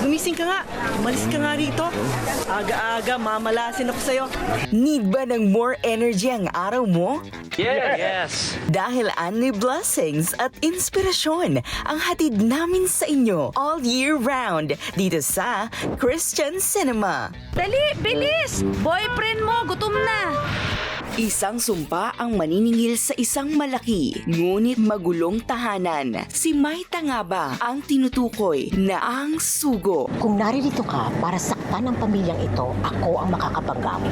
gumising ka nga. Umalis ka nga rito. Aga-aga, mamalasin ako sa'yo. Need ba ng more energy ang araw mo? Yes. Dahil only blessings at inspirasyon ang hatid namin sa inyo all year round dito sa Christian Cinema. Dali, bilis! Boyfriend mo, gutom na! Isang sumpa ang maniningil sa isang malaki, ngunit magulong tahanan. Si Maita nga ba ang tinutukoy na ang sugo? Kung naririto ka para saktan ang pamilyang ito, ako ang makakapanggawa.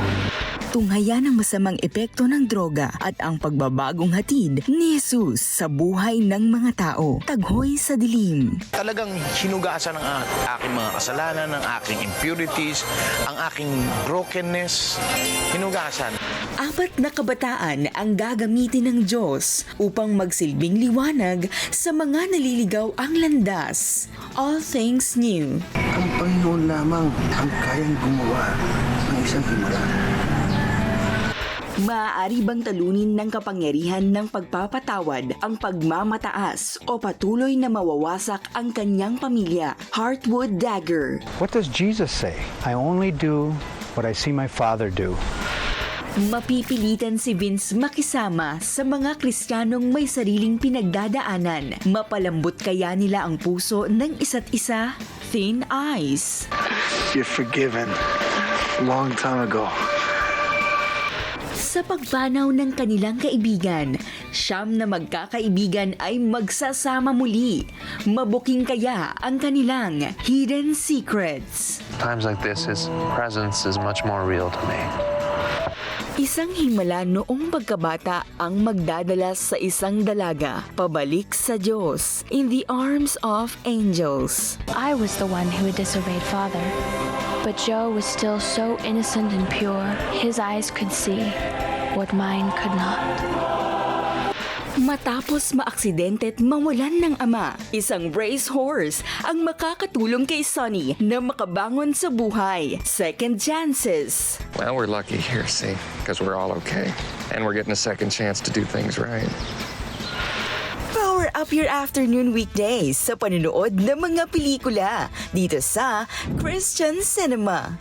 Tunghaya ng masamang epekto ng droga at ang pagbabagong hatid ni Jesus sa buhay ng mga tao. Taghoy sa dilim. talagang hinugasan ng aking mga kasalanan, ng aking impurities, ang aking brokenness. Hinugasan. Apat na kabataan ang gagamitin ng Diyos upang magsilbing liwanag sa mga naliligaw ang landas. All things new. Ang Panginoon lamang ang kayang gumawa ng isang himala. Maaari bang talunin ng kapangyarihan ng pagpapatawad ang pagmamataas o patuloy na mawawasak ang kanyang pamilya? Heartwood Dagger. What does Jesus say? I only do what I see my Father do. Mapipilitan si Vince makisama sa mga Kristiyanong may sariling pinagdadaanan. Mapalambot kaya nila ang puso ng isa't isa? Thin Ice. You're forgiven. Long time ago. Sa pagpanaw ng kanilang kaibigan, siyam na magkakaibigan ay magsasama muli. Mabuking kaya ang kanilang hidden secrets. Times like this, his presence is much more real to me. Isang himala noong pagkabata ang magdadala sa isang dalaga pabalik sa Diyos in the arms of angels. I was the one who disobeyed Father. But Joe was still so innocent and pure, his eyes could see what mine could not. Matapos maaksidente at mawalan ng ama, isang racehorse ang makakatulong kay Sonny na makabangon sa buhay. Second chances. Well, we're lucky here, see, because we're all okay. And we're getting a second chance to do things right. Power up your afternoon weekdays sa panunood ng mga pelikula dito sa Christian Cinema.